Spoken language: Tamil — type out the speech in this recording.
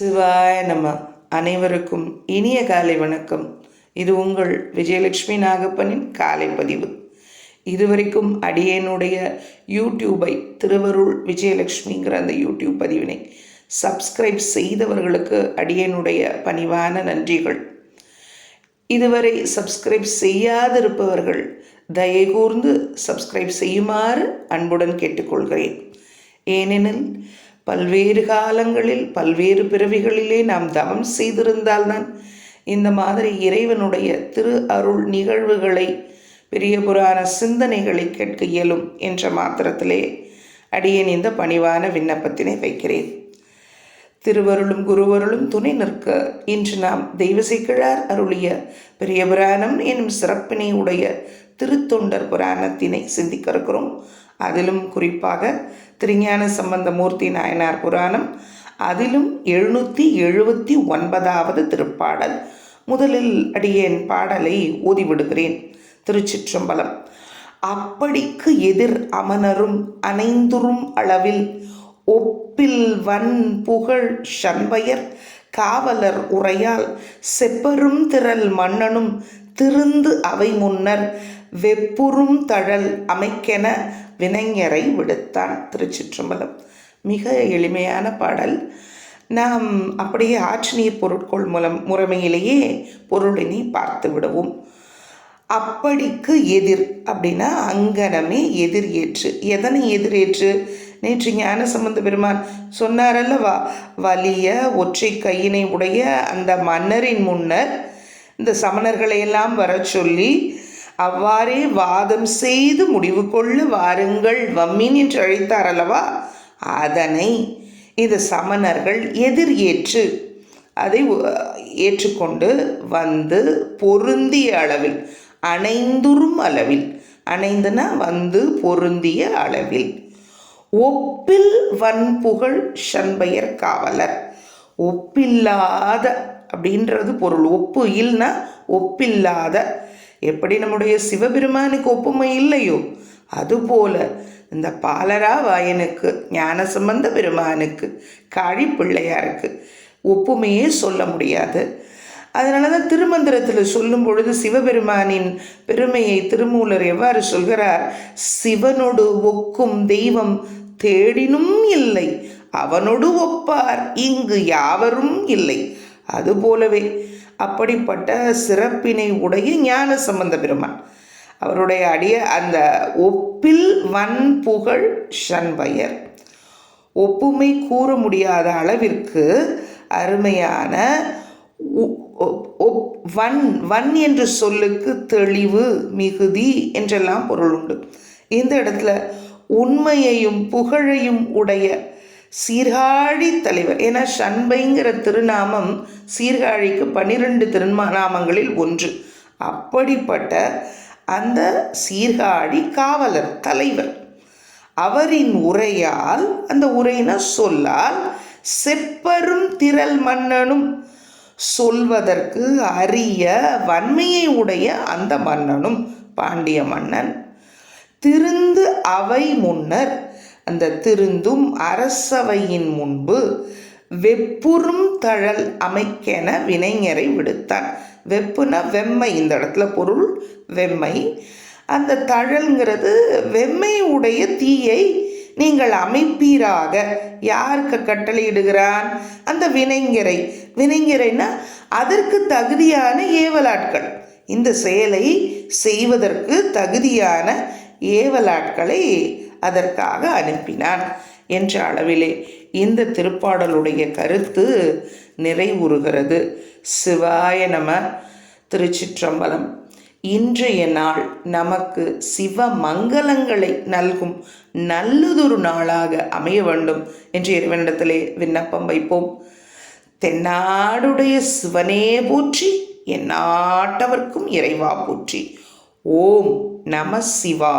சிவாய நம்ம அனைவருக்கும் இனிய காலை வணக்கம். இது உங்கள் விஜயலட்சுமி நாகப்பனின் காலை பதிவு. இதுவரைக்கும் அடியேனுடைய யூடியூபை திருவருள் விஜயலட்சுமிங்கிற அந்த யூடியூப் பதிவினை சப்ஸ்கிரைப் செய்தவர்களுக்கு அடியேனுடைய பணிவான நன்றிகள். இதுவரை சப்ஸ்கிரைப் செய்யாதிருப்பவர்கள் தயை கூர்ந்து சப்ஸ்கிரைப் செய்யுமாறு அன்புடன் கேட்டுக்கொள்கிறேன். ஏனெனில் பல்வேறு காலங்களில் பல்வேறு பிறவிகளிலே நாம் தவம் செய்திருந்தால்தான் இந்த மாதிரி இறைவனுடைய திரு அருள் நிகழ்வுகளை பெரிய புராண சிந்தனைகளை கேட்க இயலும் என்ற மாத்திரத்திலே அடியேன் இந்த பணிவான விண்ணப்பத்தினை வைக்கிறேன். திருவருளும் குருவருளும் துணை நிற்க இன்று நாம் தெய்வசைக்கிழார் அருளிய பெரிய புராணம் எனும் சிறப்பினை உடைய திருத்தொண்டர் புராணத்தினை சிந்திக்க இருக்கிறோம். அதிலும் குறிப்பாக திருஞான சம்பந்த மூர்த்தி நாயனார் புராணம் அதிலும் எழுநூற்றி எழுபத்தி ஒன்பதாவது திருப்பாடல். முதலில் அடியேன் பாடலை ஓதிவிடுகிறேன். திருச்சிற்றம்பலம். அப்படிக்கு எதிர் அமனரும் அனைந்துறும் அளவில் ஒப்பில் வன் புகழ் சண்பயர் காவலர் உரையால் செப்பரும் திரள் மன்னனும் திருந்து அவை முன்னர் வெப்புறும் தழல் அமைக்கென வினைஞரை விடுத்தான் திருச்சிற்றம்பலம். மிக எளிமையான பாடல். நாம் அப்படியே ஆற்றுநீர் பொருட்கள் மூலம் முறைமையிலேயே பொருளினை பார்த்து விடுவோம். அப்படிக்கு எதிர் அப்படின்னா அங்கனமே எதிர் ஏற்று எதனை எதிரேற்று நேற்று ஞான சம்பந்த பெருமான் சொன்னாரல்லவா வலிய ஒற்றை கையினை உடைய அந்த மன்னரின் முன்னர் இந்த சமணர்களை எல்லாம் வர சொல்லி அவ்வாறே வாதம் செய்து முடிவு கொள்ள வாருங்கள். வம்மின் என்று அழைத்தார் அல்லவா? அதனை இந்த சமணர்கள் எதிர் ஏற்று அதை ஏற்றுக்கொண்டு வந்து பொருந்திய அளவில் அனைந்துறும் அளவில் அணைந்துனா வந்து பொருந்திய அளவில். ஒப்பில் வன்புகழ் சண்பயர் காவலர். ஒப்பில்லாத அப்படின்றது பொருள். ஒப்பு இல்லைனா ஒப்பில்லாத எப்படி நம்முடைய சிவபெருமானுக்கு ஒப்புமை இல்லையோ? அதுபோல இந்த பாலரா வாயனுக்கு ஞானசம்பந்த பெருமானுக்கு காழி பிள்ளையாருக்கு ஒப்புமையே சொல்ல முடியாது. அதனால தான் திருமந்திரத்தில் சொல்லும் பொழுது சிவபெருமானின் பெருமையை திருமூலர் எவ்வாறு சொல்கிறார்? சிவனொடு ஒக்கும் தெய்வம் தேடினும் இல்லை அவனொடு ஒப்பார் இங்கு யாவரும் இல்லை. அதுபோலவே அப்படிப்பட்ட சிறப்பினை உடைய ஞான சம்பந்த பெருமான். அவருடைய அடிய அந்த ஒப்பில் வன் புகழ் ஷண்பயர் ஒப்புமை கூற முடியாத அளவிற்கு அருமையான வன் வன் என்ற சொல்லுக்கு தெளிவு மிகுதி என்றெல்லாம் பொருள் உண்டு. இந்த இடத்துல உண்மையையும் புகழையும் உடைய சீர்காழி தலைவர். ஏன்னா சண்பைங்கிற திருநாமம் சீர்காழிக்கு பன்னிரெண்டு திருநாமங்களில் ஒன்று. அப்படிப்பட்ட அந்த சீர்காழி காவலர் தலைவர். அவரின் உரையால் அந்த உரையின சொல்லால் செப்பரும் திரள் மன்னனும் சொல்வதற்கு அரிய வன்மையை உடைய அந்த மன்னனும் பாண்டிய மன்னன். திருந்து அவை முன்னர் அந்த திருந்தும் அரசவையின் முன்பு வெப்புறும் தழல் அமைக்கென வினைஞரை விடுத்தான். வெப்புனா வெம்மை இந்த இடத்துல பொருள் வெம்மை. அந்த தழல்ங்கிறது வெம்மை உடைய தீயை நீங்கள் அமைப்பீராக. யாருக்கு கட்டளையிடுகிறான்? அந்த வினைஞரை. வினைஞரைனா அதற்கு தகுதியான ஏவலாட்கள். இந்த செயலை செய்வதற்கு தகுதியான ஏவலாட்களை அதற்காக அனுப்பினான். என்ற அளவிலே இந்த திருப்பாடலுடைய கருத்து நிறைவுறுகிறது. சிவாய நம திருச்சிற்றம்பலம். இன்றைய நாள் நமக்கு சிவ மங்களங்களை நல்கும் நல்லதொரு நாளாக அமைய வேண்டும் என்று இறைவனிடத்திலே விண்ணப்பம் வைப்போம். தென்னாடுடைய சிவனே போற்றி என் நாட்டவர்க்கும் இறைவா போற்றி. ஓம் நம சிவா